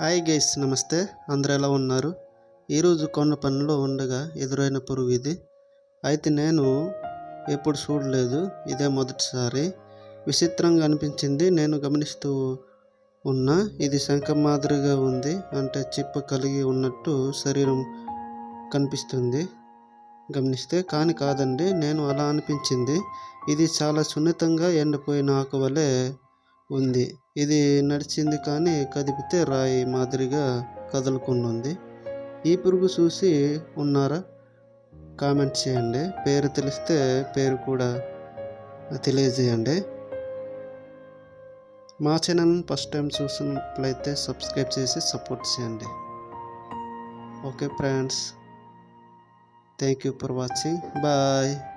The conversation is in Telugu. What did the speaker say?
హాయ్ గైస్ నమస్తే. అందరు ఎలా ఉన్నారు? ఈరోజు కొండ పనిలో ఉండగా ఎదురైన పురుగు ఇది. అయితే నేను ఎప్పుడు చూడలేదు. ఇదే మొదటిసారి. విచిత్రంగా అనిపించింది. నేను గమనిస్తూ ఉన్నా ఇది శంఖం మాదిరిగా ఉంది. అంటే చిప్ప కలిగి ఉన్నట్టు శరీరం కనిపిస్తుంది. గమనిస్తే కానీ కాదండి నేను అలా అనిపించింది. ఇది చాలా సున్నితంగా ఎండిపోయిన ఆకు వలె ఉంది. ఇది నడిచింది కానీ కదిపితే రాయి మాదిరిగా కదులుకుండా ఉంది ఈ పురుగు చూసి ఉన్నారా? కామెంట్ చేయండి. పేరు తెలిస్తే పేరు కూడా తెలియజేయండి. మా ఛానల్ ఫస్ట్ టైం చూసినట్లయితే సబ్స్క్రైబ్ చేసి సపోర్ట్ చేయండి. Okay friends. Thank you for watching. Bye.